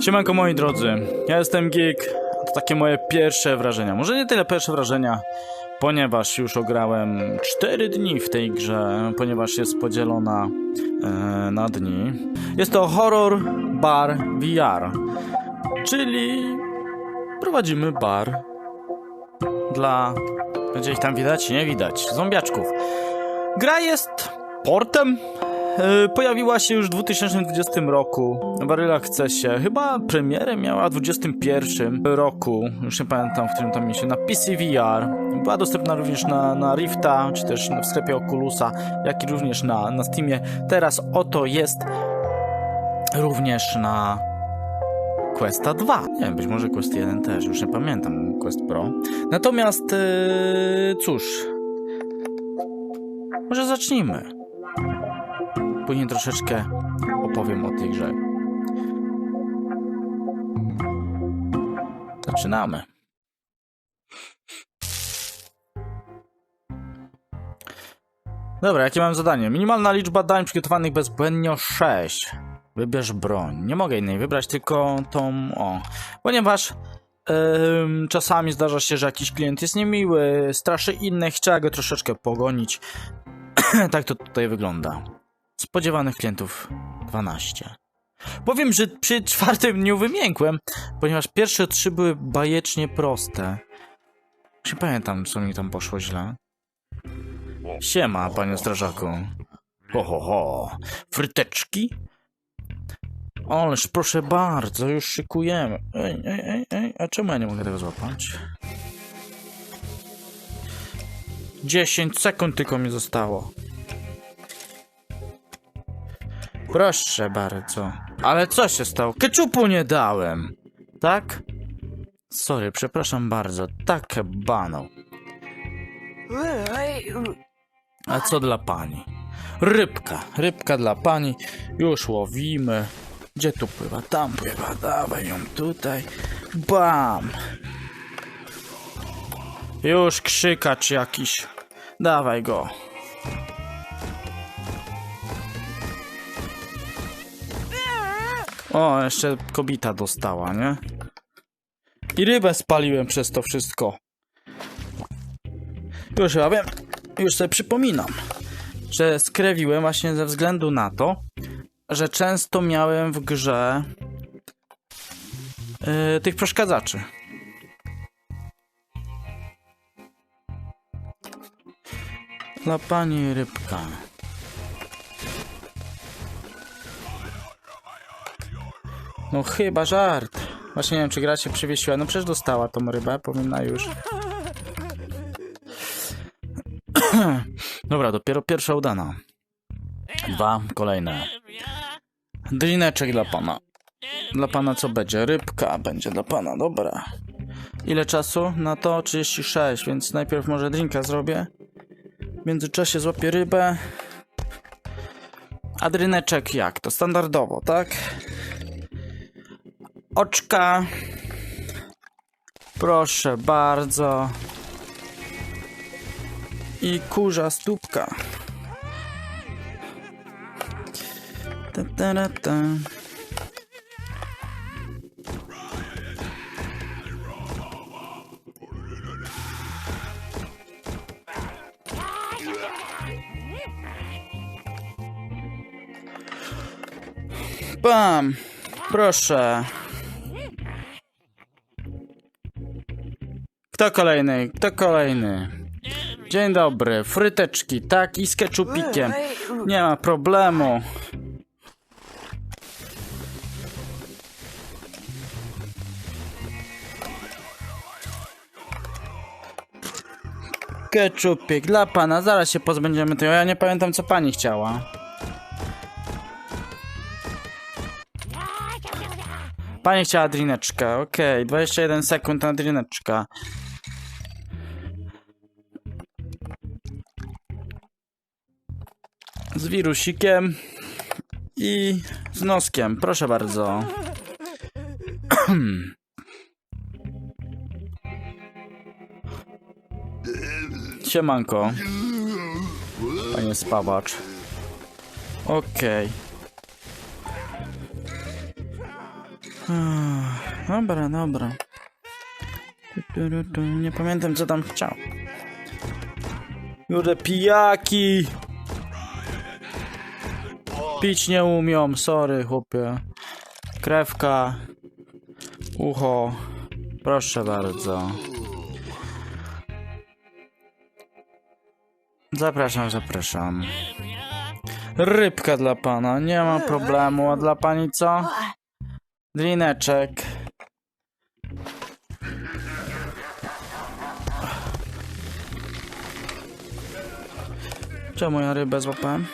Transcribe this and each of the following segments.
Siemanko moi drodzy, ja jestem Geek. To takie moje pierwsze wrażenia. Może nie tyle pierwsze wrażenia, ponieważ już ograłem 4 dni w tej grze, ponieważ jest podzielona e, na dni. Jest to Horror Bar VR, czyli prowadzimy bar dla... Będzie ich tam widać? Nie widać. Zombiaczków. Gra jest portem E, Pojawiła się już w 2020 roku. Baryla chce się. Chyba premierę miała w 2021 roku. Już nie pamiętam, w którym tam się na PC VR. Była dostępna również na, na Rifta, czy też w sklepie Oculusa, jak i również na, na Steamie. Teraz oto jest również na Questa 2. Nie wiem, być może Quest 1 też, już nie pamiętam Quest Pro. Natomiast, e, cóż, może zacznijmy. Później troszeczkę opowiem o tej grze. Zaczynamy. Dobra, jakie mam zadanie? Minimalna liczba dań przygotowanych bezbłędnie o 6. Wybierz broń. Nie mogę innej wybrać, tylko tą. O. Ponieważ ym, czasami zdarza się, że jakiś klient jest niemiły, straszy innych, trzeba go troszeczkę pogonić. tak to tutaj wygląda. Spodziewanych klientów 12. Powiem, że przy czwartym dniu wymiękłem, ponieważ pierwsze trzy były bajecznie proste. Już nie pamiętam, co mi tam poszło źle. Siema, panie strażaku. Ho, ho, ho. Fryteczki? Ależ proszę bardzo, już szykujemy. Ej, ej, ej, ej, a czemu ja nie mogę tego złapać? 10 sekund tylko mi zostało. Proszę bardzo. Ale co się stało? Keczupu nie dałem. Tak? Sorry, przepraszam bardzo. Takie bano. A co dla pani? Rybka. Rybka dla pani. Już łowimy. Gdzie tu pływa? Tam pływa. Dawaj ją tutaj. Bam. Już krzykacz jakiś. Dawaj go. O, jeszcze kobita dostała, nie? I rybę spaliłem przez to wszystko. Już ja wiem, już sobie przypominam, że skrewiłem właśnie ze względu na to, że często miałem w grze yy, tych przeszkadzaczy. Dla pani rybka. No chyba żart. Właśnie nie wiem, czy gra się przywiesiła. No przecież dostała tą rybę, powinna już. Dobra, dopiero pierwsza udana. Dwa kolejne. Drineczek dla pana. Dla pana co będzie? Rybka będzie dla pana, dobra. Ile czasu? Na to 36, więc najpierw może drinka zrobię. W międzyczasie złapię rybę. A dryneczek jak? To standardowo, tak? Oczka. Proszę bardzo. I kurza stópka. Ta, ta, ta, ta. Bam! Proszę. Kto kolejny? Kto kolejny? Dzień dobry, fryteczki, tak, i z keczupikiem. Nie ma problemu. Keczupik dla pana, zaraz się pozbędziemy tego. Ja nie pamiętam, co pani chciała. Pani chciała drineczkę, okej, 21 sekund na drineczka. Z wirusikiem i z noskiem, proszę bardzo. Siemanko. Panie spawacz. Okej. Ach, Dobra, dobra. Nie pamiętam co tam chciał. Kurde, pijaki! Pić nie umią, sorry chłopie. Krewka. Ucho. Proszę bardzo. Zapraszam, zapraszam. Rybka dla pana, nie ma problemu. A dla pani co? Drineczek. Czemu ja rybę złapałem?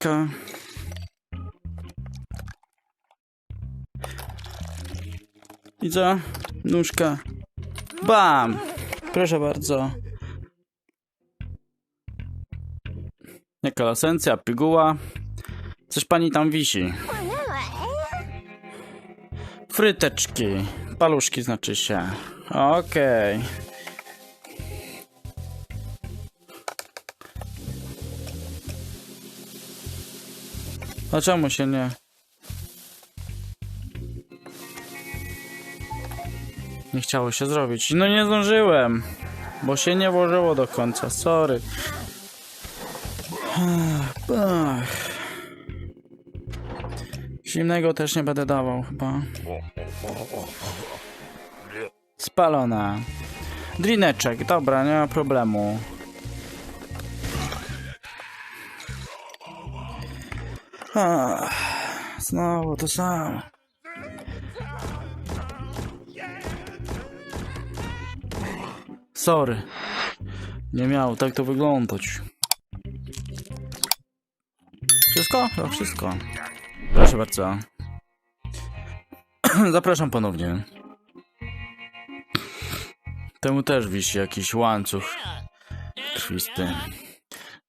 Oczka. I co? Nóżka. Bam! Proszę bardzo. Jaka lasencja, piguła. Coś pani tam wisi. Fryteczki. Paluszki znaczy się. Okej. A czemu się nie? Nie chciało się zrobić. No nie zdążyłem, bo się nie włożyło do końca. Sorry. Ach. Zimnego też nie będę dawał chyba. Spalona. Drineczek, dobra, nie ma problemu. Ach, znowu to samo. Sorry. Nie miało tak to wyglądać. Wszystko? To wszystko. Proszę bardzo. Zapraszam ponownie. Temu też wisi jakiś łańcuch krwisty.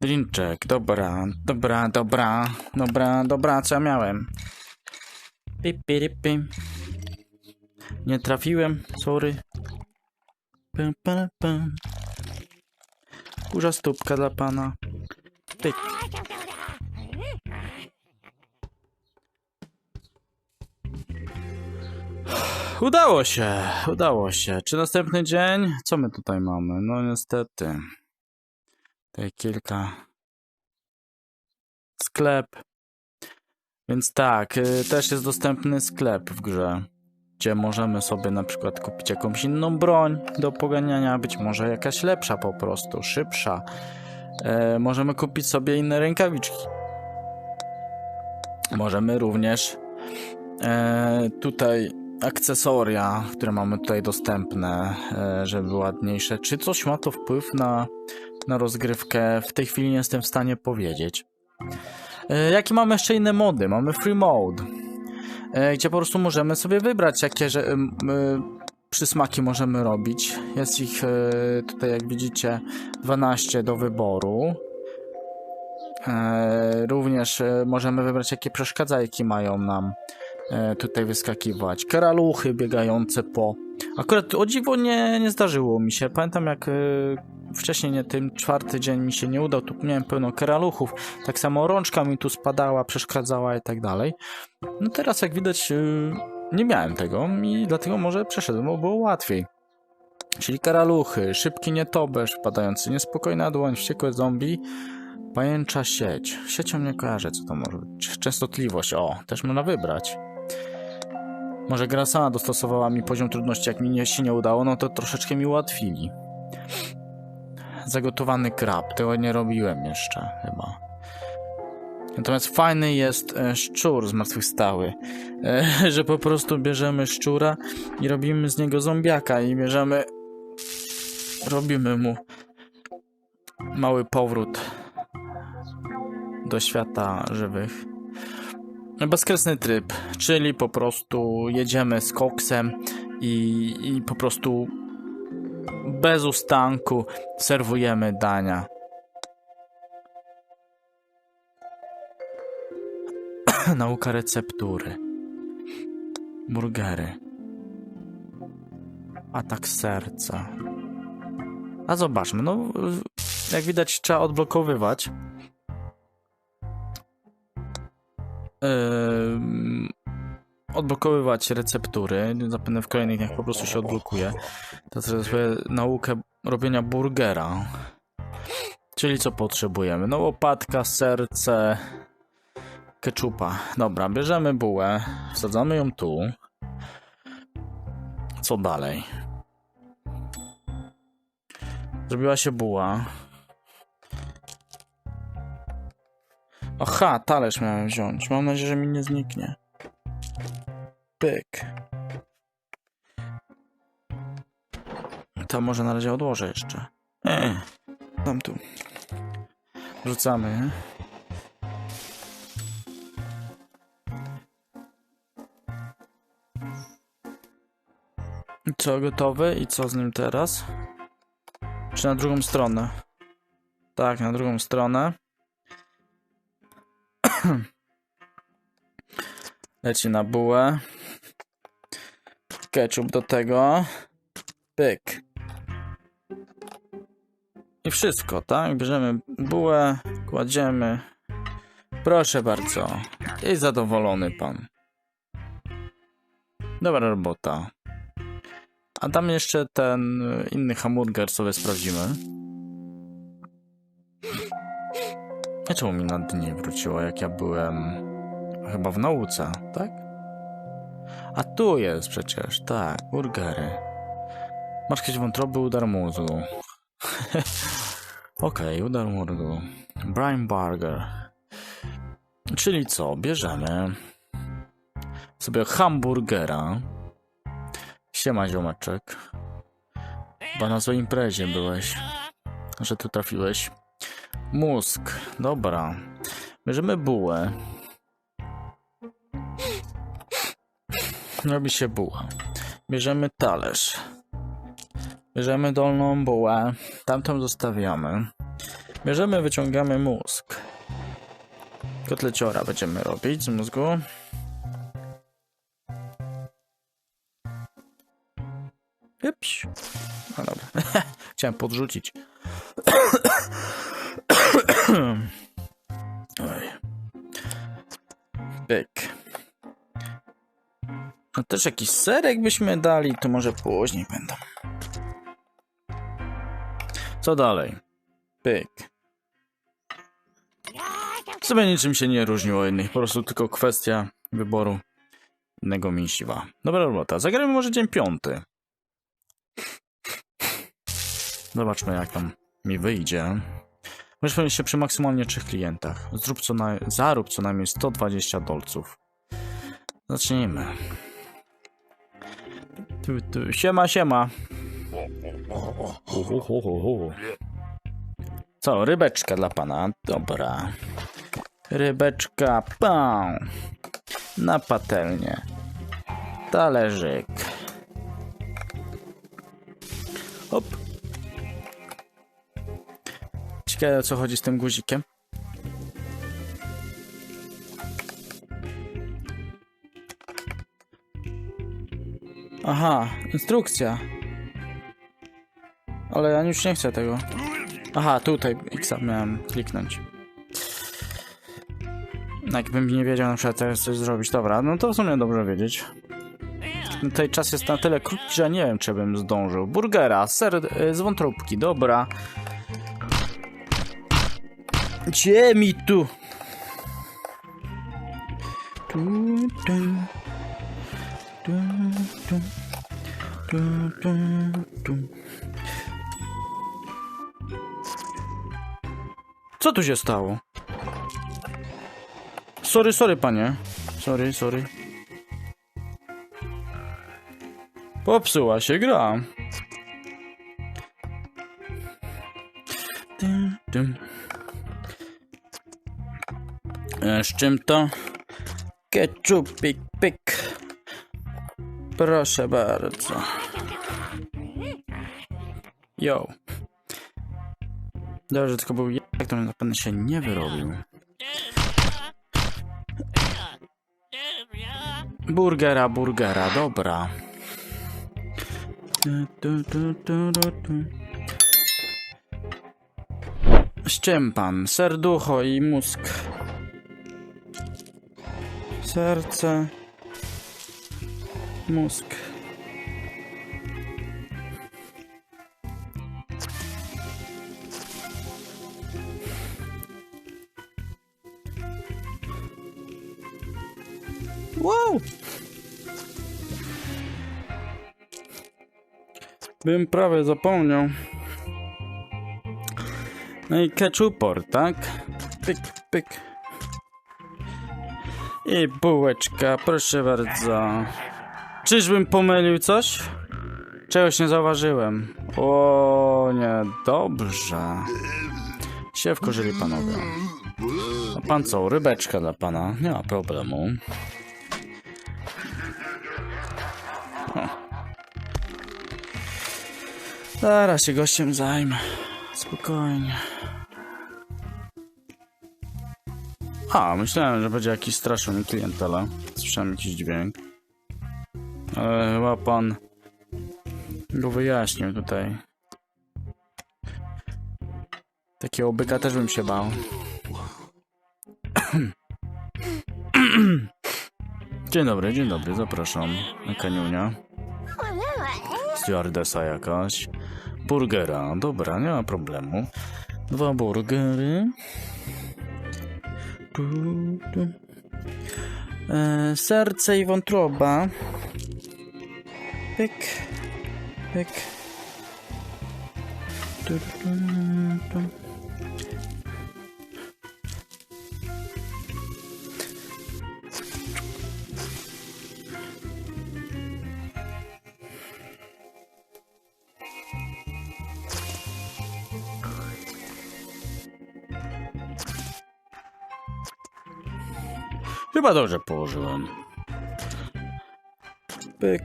Drinczek, dobra, dobra, dobra, dobra, dobra, co ja miałem? Pip, pip, pip. Nie trafiłem, sorry. Pum. Kurza stópka dla pana. Udało się, udało się. Czy następny dzień? Co my tutaj mamy? No niestety. Tutaj kilka. Sklep. Więc tak, y, też jest dostępny sklep w grze, gdzie możemy sobie na przykład kupić jakąś inną broń do poganiania, być może jakaś lepsza po prostu, szybsza. E, możemy kupić sobie inne rękawiczki. Możemy również e, tutaj akcesoria, które mamy tutaj dostępne, e, żeby ładniejsze. Czy coś ma to wpływ na, na rozgrywkę? W tej chwili nie jestem w stanie powiedzieć. E, Jakie mamy jeszcze inne mody? Mamy free mode, e, gdzie po prostu możemy sobie wybrać, jakie że, e, przysmaki możemy robić. Jest ich tutaj, jak widzicie, 12 do wyboru. Również możemy wybrać, jakie przeszkadzajki mają nam tutaj wyskakiwać. Karaluchy biegające po. Akurat o dziwo nie, nie zdarzyło mi się. Pamiętam jak wcześniej, nie tym czwarty dzień mi się nie udał, tu miałem pełno karaluchów. Tak samo rączka mi tu spadała, przeszkadzała i tak dalej. No teraz jak widać e, nie miałem tego i dlatego może przeszedłem, bo było łatwiej. Czyli karaluchy, szybki nietoberz wpadający, niespokojna dłoń, wściekłe zombie, pajęcza sieć. Siecią nie kojarzę, co to może być. Częstotliwość, o, też można wybrać. Może gra sama dostosowała mi poziom trudności, jak mi się nie udało, no to troszeczkę mi ułatwili. Zagotowany krab, tego nie robiłem jeszcze chyba. Natomiast fajny jest e, szczur zmartwychwstały, e, że po prostu bierzemy szczura i robimy z niego zombiaka i bierzemy, robimy mu mały powrót do świata żywych. bezkresny tryb, czyli po prostu jedziemy z koksem i, i po prostu bez ustanku serwujemy dania. Nauka receptury. Burgery. Atak serca. A zobaczmy, no jak widać trzeba odblokowywać. Ym, odblokowywać receptury. Zapewne w kolejnych dniach po prostu się odblokuje. To sobie naukę robienia burgera. Czyli co potrzebujemy? No łopatka, serce, keczupa. Dobra, bierzemy bułę, wsadzamy ją tu. Co dalej? Zrobiła się buła. Aha, talerz miałem wziąć. Mam nadzieję, że mi nie zniknie. Pyk. To może na razie odłożę jeszcze. Eee, tam tu. Rzucamy. Co, gotowy? I co z nim teraz? Czy na drugą stronę? Tak, na drugą stronę. Leci na bułę. Ketchup do tego. Pyk. I wszystko, tak? Bierzemy bułę, kładziemy. Proszę bardzo. I zadowolony pan. Dobra robota. A tam jeszcze ten y, inny hamburger sobie sprawdzimy. A mi na dnie wróciło, jak ja byłem chyba w nauce, tak? A tu jest przecież, tak, burgery. Masz jakieś wątroby, udar mózgu. Okej, udar mózgu. Brian Burger. Czyli co, bierzemy sobie hamburgera. Siema ziomeczek. Chyba na złej imprezie byłeś, że tu trafiłeś. Mózg, dobra. Bierzemy bułę. Robi się buła. Bierzemy talerz. Bierzemy dolną bułę. Tamtą zostawiamy. Bierzemy, wyciągamy mózg. Kotleciora będziemy robić z mózgu. Jepś. No dobra. Chciałem podrzucić. Oj. Pyk. No też jakiś serek byśmy dali, to może później będą. Co dalej? Pyk. Sobie niczym się nie różniło od innych, po prostu tylko kwestia wyboru innego mięsiwa. Dobra robota. Zagramy może dzień piąty. Zobaczmy jak tam mi wyjdzie. Możesz powiedzieć się przy maksymalnie trzech klientach. Zrób co na... Zarób co najmniej 120 dolców. Zacznijmy. Tu, tu. Siema, siema. Co, rybeczka dla pana? Dobra. Rybeczka, pam. Na patelnię. Talerzyk. Hop. Ciekawe o co chodzi z tym guzikiem. Aha, instrukcja. Ale ja już nie chcę tego. Aha, tutaj X miałem kliknąć. No, Jakbym nie wiedział na przykład teraz coś zrobić. Dobra, no to w sumie dobrze wiedzieć. Tutaj czas jest na tyle krótki, że nie wiem, czy bym zdążył. Burgera, ser y, z wątróbki, dobra. Gdzie mi tu? Tu, tu. Tu, tu. Co tu się stało? Sorry, sorry, panie. Sorry, sorry. Popsuła się gra. Dym, dym. E, Z czym to? Ketchupik, pyk. Proszę bardzo. Yo. Dobrze, tylko był jak to na pewno się nie wyrobił. Burgera, burgera, dobra. Szczępan, serducho i mózg. Serce. Mózg. Wow! Bym prawie zapomniał. No i ketchupor, tak? Pyk, pyk. I bułeczka, proszę bardzo. Czyżbym pomylił coś? Czegoś nie zauważyłem. O nie, dobrze. Się wkorzyli panowie. A pan co, rybeczka dla pana? Nie ma problemu. O. Zaraz się gościem zajmę. Spokojnie. A, myślałem, że będzie jakiś straszny klient, ale słyszałem jakiś dźwięk. Ale chyba pan go wyjaśnił tutaj. Takiego byka też bym się bał. Dzień dobry, dzień dobry, zapraszam na kaniunia. Stewardesa jakaś. Burgera, dobra, nie ma problemu. Dwa burgery. E, serce i wątroba. Pyk, pyk. Tu. Chyba dobrze położyłem. Pyk,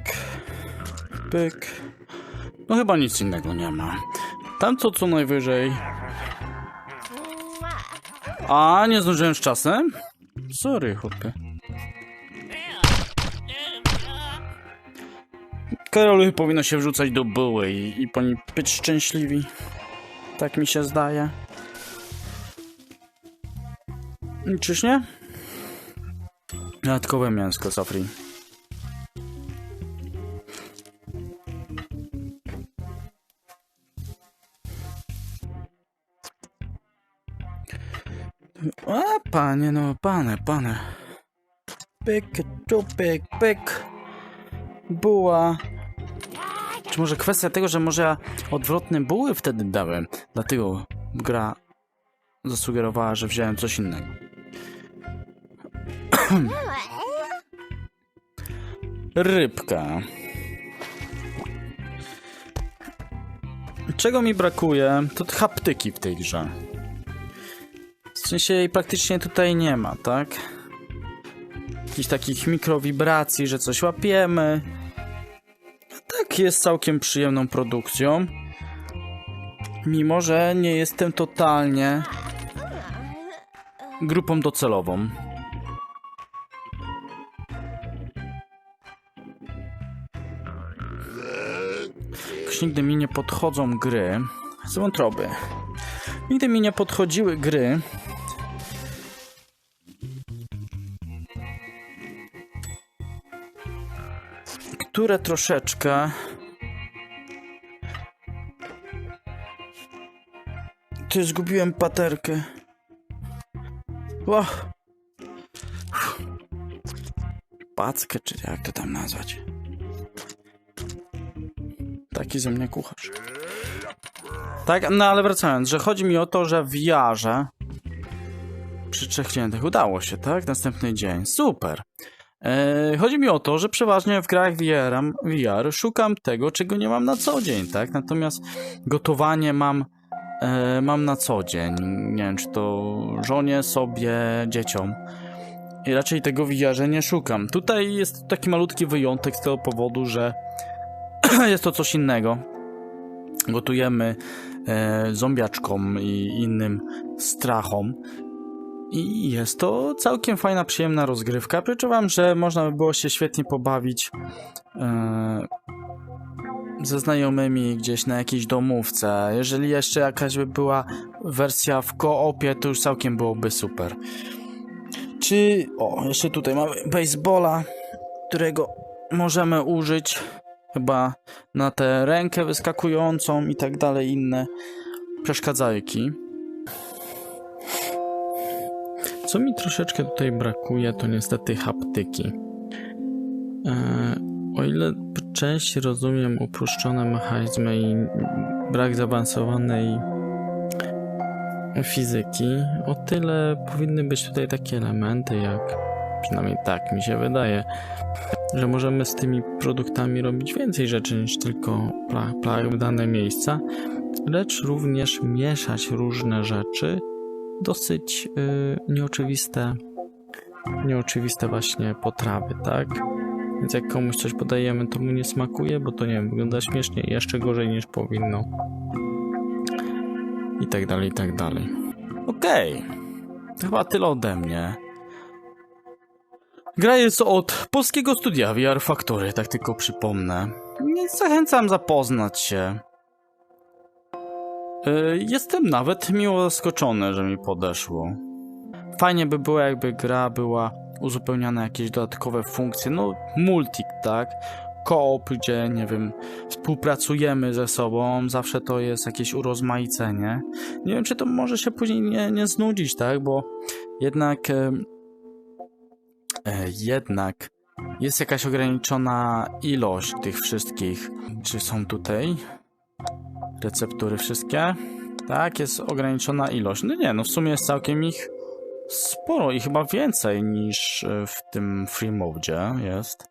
pyk. No chyba nic innego nie ma. Tam co co najwyżej. A, nie zdążyłem z czasem? Sorry, chłopie. Karoluchy powinno się wrzucać do buły i, i po niej być szczęśliwi. Tak mi się zdaje. Czyż nie? Dodatkowe mięsko, Safri. A, panie, no, pane, pane. Pyk, czupyk, pyk. Buła. Czy może kwestia tego, że może ja odwrotne buły wtedy dałem? Dlatego gra zasugerowała, że wziąłem coś innego. Rybka. Czego mi brakuje? To haptyki w tej grze. W sensie jej praktycznie tutaj nie ma, tak? Jakichś takich mikrowibracji, że coś łapiemy. Tak jest całkiem przyjemną produkcją. Mimo, że nie jestem totalnie grupą docelową. Jakoś nigdy mi nie podchodzą gry z wątroby. Nigdy mi nie podchodziły gry. Które troszeczkę. Ty zgubiłem paterkę. Ło. Packę, czy jak to tam nazwać? Taki ze mnie kucharz. Tak, no ale wracając, że chodzi mi o to, że w jarze przy trzech klientach udało się, tak? Następny dzień. Super. E, chodzi mi o to, że przeważnie w grach VR, VR szukam tego, czego nie mam na co dzień, tak? Natomiast gotowanie mam, e, mam na co dzień. Nie wiem, czy to żonie, sobie, dzieciom. I raczej tego VR nie szukam. Tutaj jest taki malutki wyjątek z tego powodu, że jest to coś innego. Gotujemy e, zombiaczkom i innym strachom. I jest to całkiem fajna, przyjemna rozgrywka. Przeczuwam, że można by było się świetnie pobawić e, ze znajomymi gdzieś na jakiejś domówce. Jeżeli jeszcze jakaś by była wersja w koopie, to już całkiem byłoby super. Czy. O, jeszcze tutaj mamy baseballa, którego możemy użyć chyba na tę rękę wyskakującą i tak dalej, inne przeszkadzajki. Co mi troszeczkę tutaj brakuje, to niestety haptyki. Eee, o ile po części rozumiem uproszczone mechanizmy i brak zaawansowanej fizyki, o tyle powinny być tutaj takie elementy, jak przynajmniej tak mi się wydaje, że możemy z tymi produktami robić więcej rzeczy niż tylko pla, pla w dane miejsca, lecz również mieszać różne rzeczy, dosyć y, nieoczywiste, nieoczywiste właśnie potrawy, tak? Więc jak komuś coś podajemy, to mu nie smakuje, bo to nie wiem, wygląda śmiesznie, jeszcze gorzej niż powinno. I tak dalej, i tak dalej. Okej. To chyba tyle ode mnie. Gra jest od polskiego studia VR Factory, tak tylko przypomnę. Zachęcam zapoznać się. Yy, Jestem nawet miło zaskoczony, że mi podeszło. Fajnie by było, jakby gra była uzupełniana jakieś dodatkowe funkcje, no multik, tak? Koop, gdzie, nie wiem, współpracujemy ze sobą, zawsze to jest jakieś urozmaicenie. Nie wiem, czy to może się później nie, nie znudzić, tak? Bo jednak, e, e, jednak jest jakaś ograniczona ilość tych wszystkich. Czy są tutaj receptury wszystkie? Tak, jest ograniczona ilość. No nie, no w sumie jest całkiem ich sporo i chyba więcej niż e, w tym free mode jest.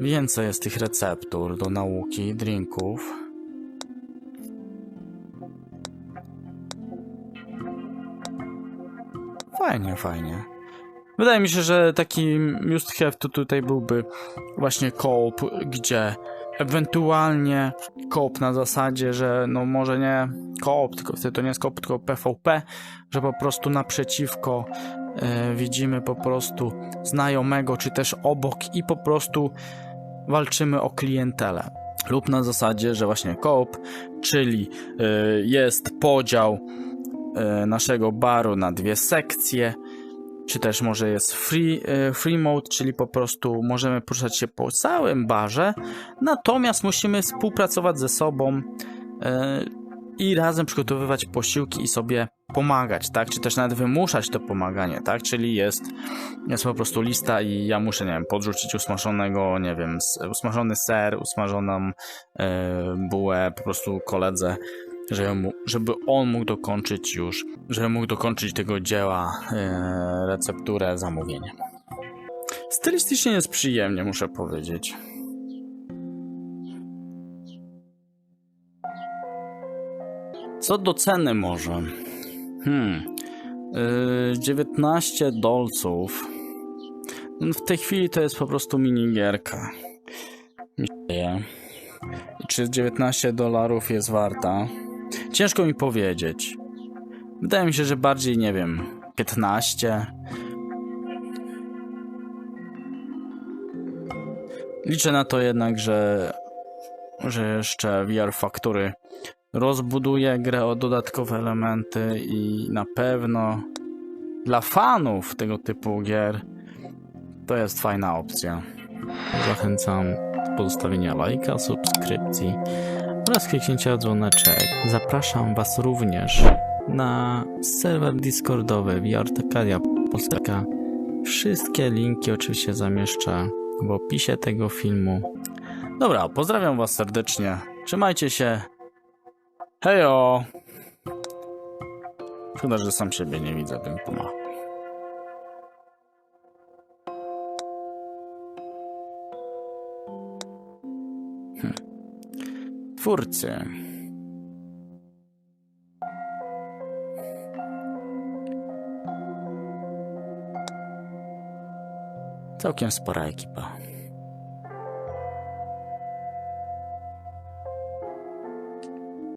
Więcej jest tych receptur do nauki, drinków. Fajnie, fajnie. Wydaje mi się, że taki must have to tutaj byłby właśnie koop, gdzie ewentualnie koop na zasadzie, że no może nie koop, tylko wtedy to nie jest koop, tylko PvP, że po prostu naprzeciwko e, widzimy po prostu znajomego, czy też obok i po prostu walczymy o klientelę. Lub na zasadzie, że właśnie koop, czyli e, jest podział e, naszego baru na dwie sekcje, czy też może jest free, e, free mode, czyli po prostu możemy poruszać się po całym barze, natomiast musimy współpracować ze sobą e, i razem przygotowywać posiłki i sobie pomagać, tak? Czy też nawet wymuszać to pomaganie, tak? Czyli jest, jest po prostu lista i ja muszę, nie wiem, podrzucić usmażonego, nie wiem, usmażony ser, usmażoną e, bułę po prostu koledze, żeby, on mógł dokończyć już, żeby mógł dokończyć tego dzieła, e, recepturę, zamówienie. Stylistycznie jest przyjemnie, muszę powiedzieć. Co do ceny może? Hmm. Yy, 19 dolców. No, W tej chwili to jest po prostu minigierka. Czy 19 dolarów jest warta? Ciężko mi powiedzieć. Wydaje mi się, że bardziej, nie wiem, 15. Liczę na to jednak, że, że jeszcze VR Factory rozbuduje grę o dodatkowe elementy i na pewno dla fanów tego typu gier to jest fajna opcja. Zachęcam do pozostawienia lajka, subskrypcji oraz kliknięcia dzwoneczek. Zapraszam Was również na serwer Discordowy VRTKadia Polska. Wszystkie linki oczywiście zamieszczę w opisie tego filmu. Dobra, pozdrawiam Was serdecznie. Trzymajcie się. Hejo! Szkoda, że sam siebie nie widzę, bym pomachał. Twórcy. Całkiem spora ekipa.